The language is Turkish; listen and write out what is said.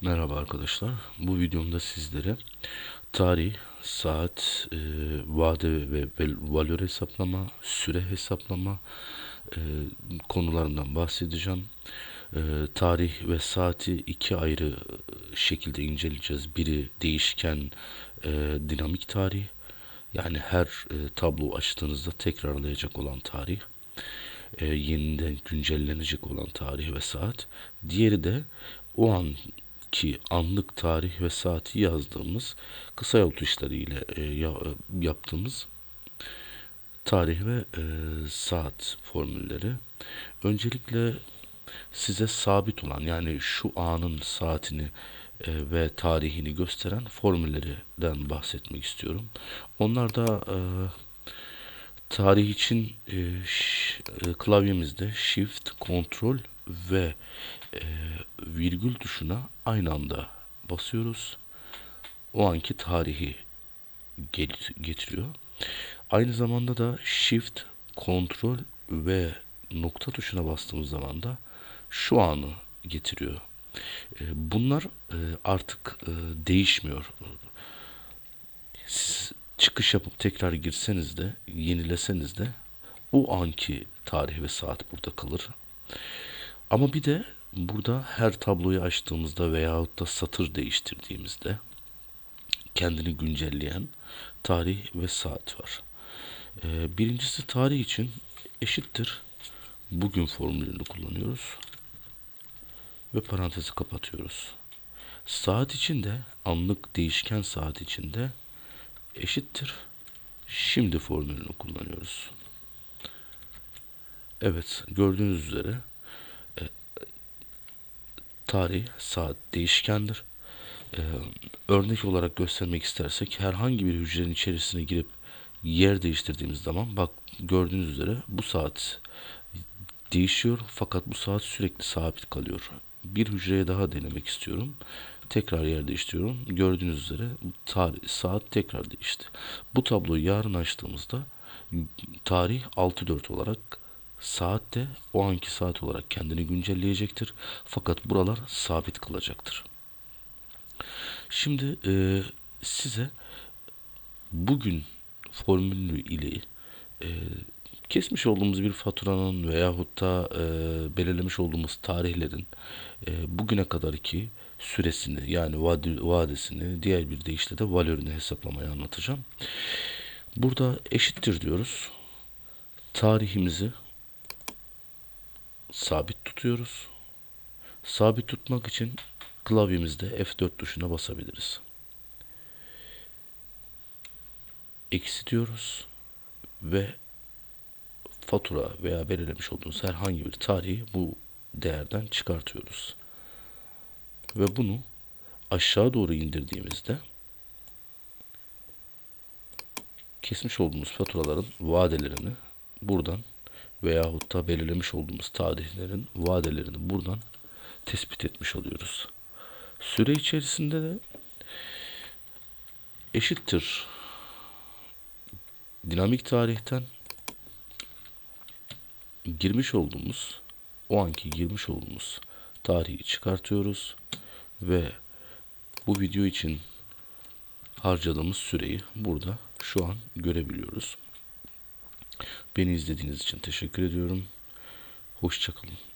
Merhaba arkadaşlar. Bu videomda sizlere tarih, saat, e, vade ve vel- valör hesaplama, süre hesaplama e, konularından bahsedeceğim. E, tarih ve saati iki ayrı şekilde inceleyeceğiz. Biri değişken e, dinamik tarih. Yani her e, tablo açtığınızda tekrarlayacak olan tarih e, yeniden güncellenecek olan tarih ve saat. Diğeri de o anki anlık tarih ve saati yazdığımız kısa yol tuşları ile e, ya- yaptığımız tarih ve e, saat formülleri. Öncelikle size sabit olan yani şu anın saatini e, ve tarihini gösteren formüllerden bahsetmek istiyorum. Onlar da e, Tarih için e, ş- e, klavyemizde Shift, Ctrl ve e, virgül tuşuna aynı anda basıyoruz. O anki tarihi getiriyor. Aynı zamanda da Shift, Ctrl ve nokta tuşuna bastığımız zaman da şu anı getiriyor. E, bunlar e, artık e, değişmiyor. Siz çıkış yapıp tekrar girseniz de, yenileseniz de o anki tarih ve saat burada kalır. Ama bir de burada her tabloyu açtığımızda veyahut da satır değiştirdiğimizde kendini güncelleyen tarih ve saat var. Ee, birincisi tarih için eşittir. Bugün formülünü kullanıyoruz. Ve parantezi kapatıyoruz. Saat için de anlık değişken saat için de eşittir. Şimdi formülünü kullanıyoruz. Evet gördüğünüz üzere tarih saat değişkendir. E, örnek olarak göstermek istersek herhangi bir hücrenin içerisine girip yer değiştirdiğimiz zaman bak gördüğünüz üzere bu saat değişiyor fakat bu saat sürekli sabit kalıyor. Bir hücreye daha denemek istiyorum. Tekrar yer değiştiriyorum. Gördüğünüz üzere tarih, saat tekrar değişti. Bu tabloyu yarın açtığımızda tarih 6.4 olarak saat de o anki saat olarak kendini güncelleyecektir. Fakat buralar sabit kalacaktır. Şimdi e, size bugün formülü ile e, kesmiş olduğumuz bir faturanın veyahut da e, belirlemiş olduğumuz tarihlerin e, bugüne kadarki süresini yani vade, vadesini diğer bir deyişle de valörünü hesaplamayı anlatacağım. Burada eşittir diyoruz. Tarihimizi sabit tutuyoruz. Sabit tutmak için klavyemizde F4 tuşuna basabiliriz. Eksi diyoruz ve fatura veya belirlemiş olduğunuz herhangi bir tarihi bu değerden çıkartıyoruz. Ve bunu aşağı doğru indirdiğimizde kesmiş olduğumuz faturaların vadelerini buradan veyahut da belirlemiş olduğumuz tarihlerin vadelerini buradan tespit etmiş oluyoruz. Süre içerisinde de eşittir dinamik tarihten girmiş olduğumuz o anki girmiş olduğumuz tarihi çıkartıyoruz ve bu video için harcadığımız süreyi burada şu an görebiliyoruz. Beni izlediğiniz için teşekkür ediyorum. Hoşçakalın.